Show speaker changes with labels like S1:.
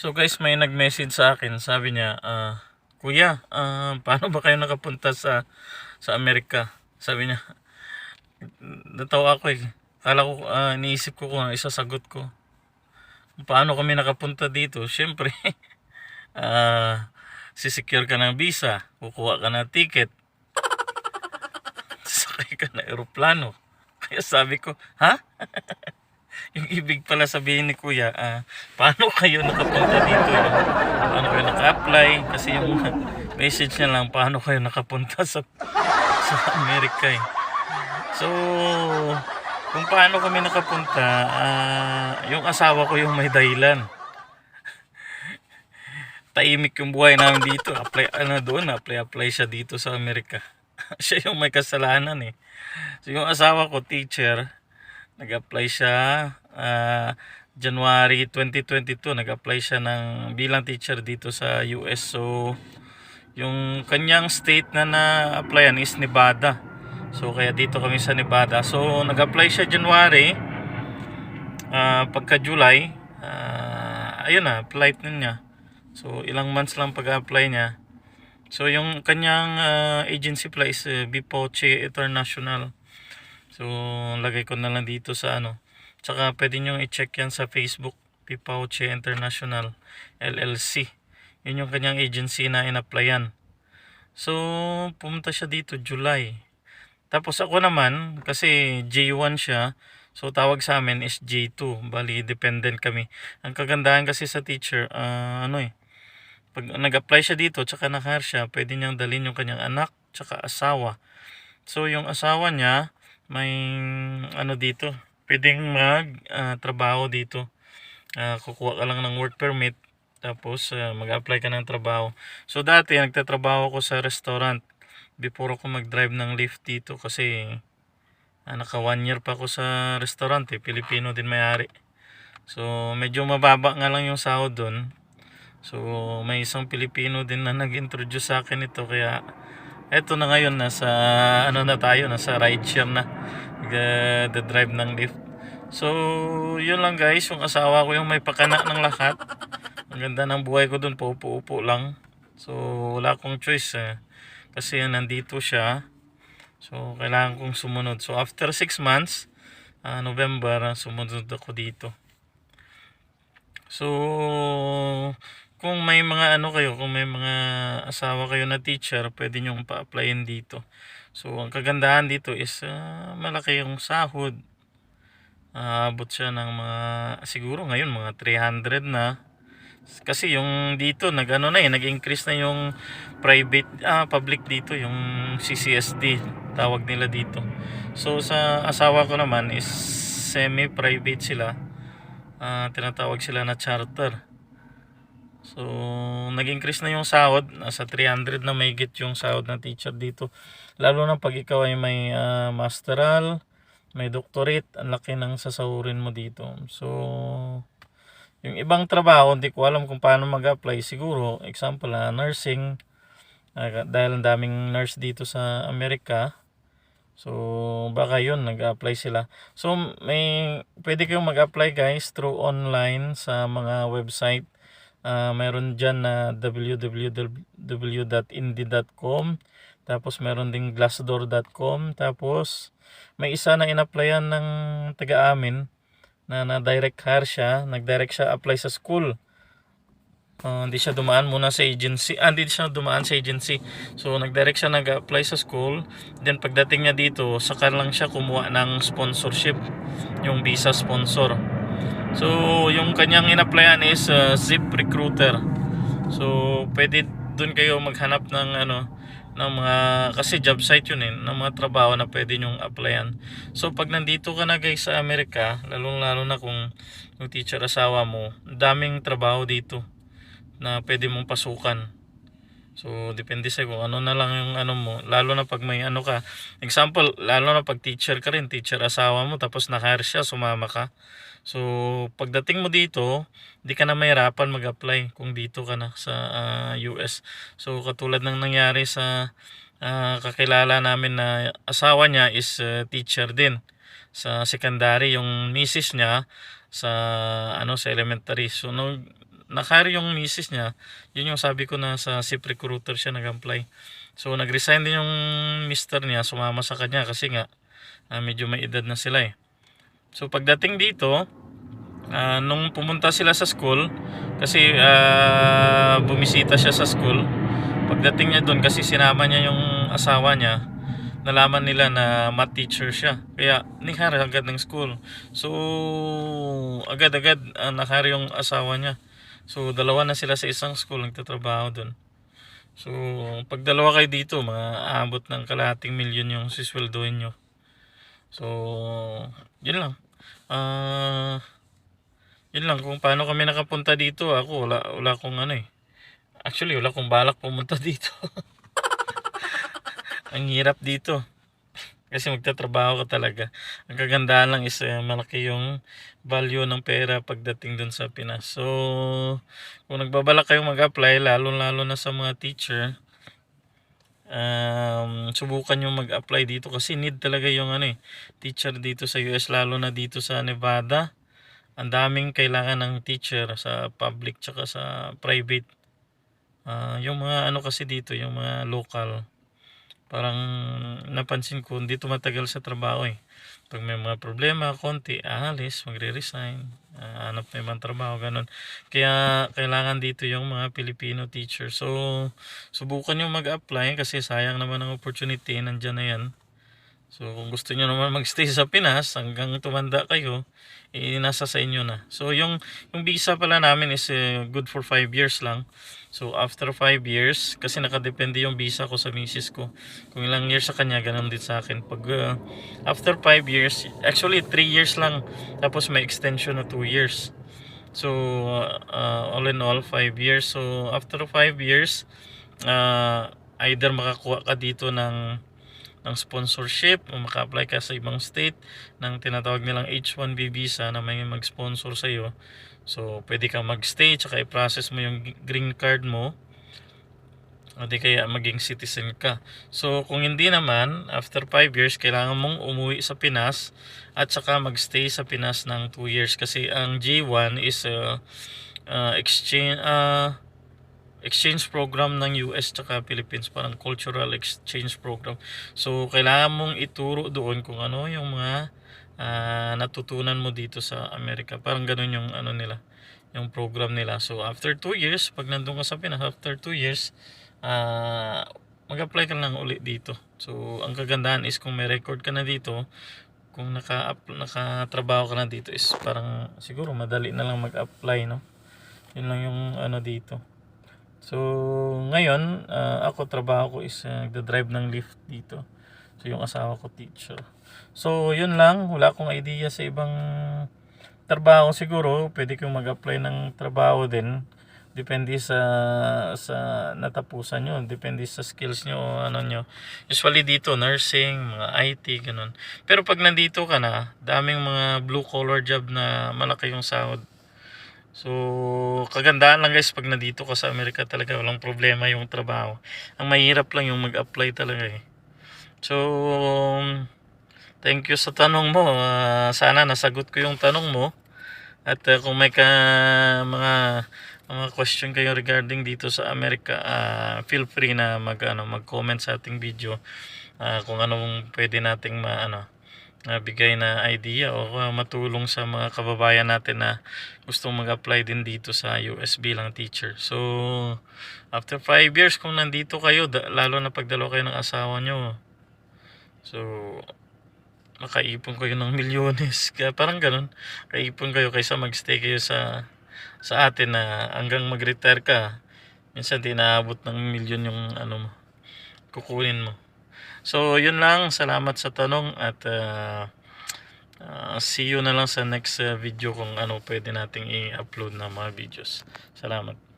S1: So guys, may nag-message sa akin. Sabi niya, ah, Kuya, ah, paano ba kayo nakapunta sa sa Amerika? Sabi niya, natawa ako eh. Kala ko, ah, iniisip ko kung isasagot ko. Paano kami nakapunta dito? Siyempre, ah, sisecure ka ng visa, kukuha ka ng ticket, sakay ka ng aeroplano. Kaya sabi ko, ha? yung ibig pala sabihin ni Kuya, ah, paano kayo nakapunta dito? Yung, paano kayo naka-apply? Kasi yung message niya lang, paano kayo nakapunta sa, sa Amerika eh. So, kung paano kami nakapunta, ah, yung asawa ko yung may dahilan. Taimik yung buhay namin dito. Apply, ano doon, apply, apply siya dito sa Amerika. siya yung may kasalanan eh. So, yung asawa ko, teacher, nag-apply siya ah, January 2022 nag-apply siya ng bilang teacher dito sa US so yung kanyang state na na-applyan is Nevada. So kaya dito kami sa Nevada. So nag-apply siya January ah, pagka July ah, ayun na flight na niya. So ilang months lang pag-apply niya. So yung kanyang ah, agency pala is uh, Bipoche International So, lagay ko na lang dito sa ano. Tsaka pwede nyo i-check yan sa Facebook. Pipauche International LLC. Yun yung kanyang agency na in-applyan. So, pumunta siya dito July. Tapos ako naman, kasi J1 siya, so tawag sa amin is J2. Bali, dependent kami. Ang kagandahan kasi sa teacher, ah, ano eh, pag nag-apply siya dito, tsaka naka siya, pwede niyang dalhin yung kanyang anak, tsaka asawa. So, yung asawa niya, may ano dito, pwedeng mag ah, trabaho dito. Ah, kukuha ka lang ng work permit tapos ah, mag-apply ka ng trabaho. So dati nagtatrabaho ako sa restaurant before ako mag-drive ng Lyft dito kasi ah, naka one year pa ako sa restaurant eh, Pilipino din may-ari. So medyo mababa nga lang yung sahod doon. So may isang Pilipino din na nag-introduce sa akin ito kaya eto na ngayon nasa ano na tayo nasa rideshare na. The, drive ng lift. So yun lang guys yung asawa ko yung may pakana ng lahat. Ang ganda ng buhay ko dun paupo-upo lang. So wala akong choice eh. kasi nandito siya. So kailangan kong sumunod. So after 6 months ah, November sumunod ako dito. So kung may mga ano kayo, kung may mga asawa kayo na teacher, pwede nyo pa-applyin dito. So, ang kagandahan dito is ah, malaki yung sahod. Aabot siya ng mga, siguro ngayon mga 300 na. Kasi yung dito, nag-ano na eh, nag-increase na yung private, ah, public dito, yung CCSD, tawag nila dito. So, sa asawa ko naman is semi-private sila. Ah, tinatawag sila na charter. So, nag-increase na yung sahod. Nasa 300 na may get yung sahod ng teacher dito. Lalo na pag ikaw ay may ah, masteral, may doctorate, ang laki ng sasahurin mo dito. So, yung ibang trabaho, hindi ko alam kung paano mag-apply. Siguro, example, ah, nursing. Ah, dahil ang daming nurse dito sa Amerika. So, baka yun, nag-apply sila. So, may, pwede kayong mag-apply guys through online sa mga website. Ah, mayroon dyan na www.indie.com tapos meron ding glassdoor.com tapos may isa na in-applyan ng taga amin na na-direct hire siya nag-direct siya apply sa school. Ah, hindi siya dumaan muna sa agency ah, hindi siya dumaan sa agency. So nag-direct siya nag-apply sa school. Then pagdating niya dito saka lang siya kumuha ng sponsorship yung visa sponsor So, yung kanyang in-applyan is uh, Zip Recruiter. So, pwede dun kayo maghanap ng ano ng mga kasi job site yun eh ng mga trabaho na pwede nyong applyan. So, pag nandito ka na guys sa Amerika, lalong lalo na kung yung teacher asawa mo, daming trabaho dito na pwede mong pasukan. So, depende sa kung ano na lang yung ano mo. Lalo na pag may ano ka. Example, lalo na pag teacher ka rin, teacher asawa mo, tapos naka-hire siya, sumama ka. So, pagdating mo dito, di ka na mahirapan mag-apply kung dito ka na sa ah, US. So, katulad ng nangyari sa ah, kakilala namin na asawa niya is ah, teacher din sa secondary. Yung misis niya sa ano sa elementary. So, nung nakari yung misis niya, yun yung sabi ko na sa SIP recruiter siya nag-apply. So nag-resign din yung mister niya, sumama sa kanya kasi nga ah, medyo may edad na sila eh. So pagdating dito, ah, nung pumunta sila sa school, kasi ah, bumisita siya sa school, pagdating niya doon kasi sinama niya yung asawa niya, nalaman nila na math teacher siya. Kaya nikara agad ng school. So agad-agad uh, nakari yung asawa niya. So dalawa na sila sa isang school nagtatrabaho doon. So pag dalawa kayo dito, mga aabot ng kalahating milyon yung sisweldoin nyo. So yun lang. Ah yun lang kung paano kami nakapunta dito. Ako wala wala akong ano eh. Actually wala akong balak pumunta dito. Ang hirap dito. Kasi magtatrabaho ka talaga. Ang kagandahan lang is eh, malaki yung value ng pera pagdating dun sa Pinas. So, kung nagbabalak kayong mag-apply, lalo-lalo na sa mga teacher, um, subukan nyo mag-apply dito kasi need talaga yung ano eh, teacher dito sa US, lalo na dito sa Nevada. Ang daming kailangan ng teacher sa public tsaka sa private. Ah, yung mga ano kasi dito, yung mga local, parang napansin ko hindi tumatagal sa trabaho eh. Pag may mga problema, konti, aalis, magre-resign, ah, hanap na ibang trabaho, ganun. Kaya kailangan dito yung mga Filipino teacher. So, subukan nyo mag-apply kasi sayang naman ang opportunity, nandyan na yan. So, kung gusto nyo naman magstay sa Pinas hanggang tumanda kayo, eh, nasa sa inyo na. So, yung, yung visa pala namin is eh, good for 5 years lang. So, after 5 years, kasi nakadepende yung visa ko sa misis ko. Kung ilang years sa kanya, ganun din sa akin. Pag uh, after 5 years, actually 3 years lang, tapos may extension na 2 years. So, uh, all in all, 5 years. So, after 5 years, uh, either makakuha ka dito ng ng sponsorship o maka-apply ka sa ibang state ng tinatawag nilang H1B visa na may mag-sponsor sa iyo. So, pwede kang mag-stay tsaka i-process mo yung green card mo o di kaya maging citizen ka. So, kung hindi naman, after 5 years, kailangan mong umuwi sa Pinas at saka magstay sa Pinas ng 2 years kasi ang G1 is uh, uh, exchange uh, exchange program ng US tsaka Philippines parang cultural exchange program. So kailangan mong ituro doon kung ano yung mga ah, natutunan mo dito sa Amerika. Parang ganun yung ano nila, yung program nila. So after 2 years, pag nandun ka sa Pinas, after 2 years, ah mag-apply ka lang ulit dito. So ang kagandahan is kung may record ka na dito, kung naka nakatrabaho ka na dito is parang siguro madali na lang mag-apply no. Yun lang yung ano dito. So, ngayon, ah, ako trabaho ko is uh, nagda-drive ng lift dito. So, yung asawa ko teacher. So, yun lang. Wala akong idea sa ibang trabaho siguro. Pwede kong mag-apply ng trabaho din. Depende sa sa natapusan nyo. Depende sa skills nyo o ano nyo. Usually dito, nursing, mga IT, ganun. Pero pag nandito ka na, daming mga blue collar job na malaki yung sahod. So, kagandahan lang guys pag nandito ka sa Amerika talaga walang problema yung trabaho. Ang mahirap lang yung mag-apply talaga eh. So, thank you sa tanong mo. Ah, sana nasagot ko yung tanong mo. At ah, kung may ka mga mga question kayo regarding dito sa Amerika, ah, feel free na mag ano, mag-comment sa ating video ah, kung anong pwede nating ma na bigay na idea o uh, matulong sa mga kababayan natin na gustong mag-apply din dito sa US bilang teacher. So, after 5 years, kung nandito kayo, lalo na pag dalawa kayo ng asawa nyo, so, makaipon kayo ng milyones. Kaya parang ganun, kaipon kayo kaysa magstay kayo sa sa atin na hanggang mag-retire ka, minsan di naabot ng milyon yung ano kukunin mo. So, yun lang. Salamat sa tanong at uh, uh, see you na lang sa next uh, video kung ano pwede nating i-upload na mga videos. Salamat.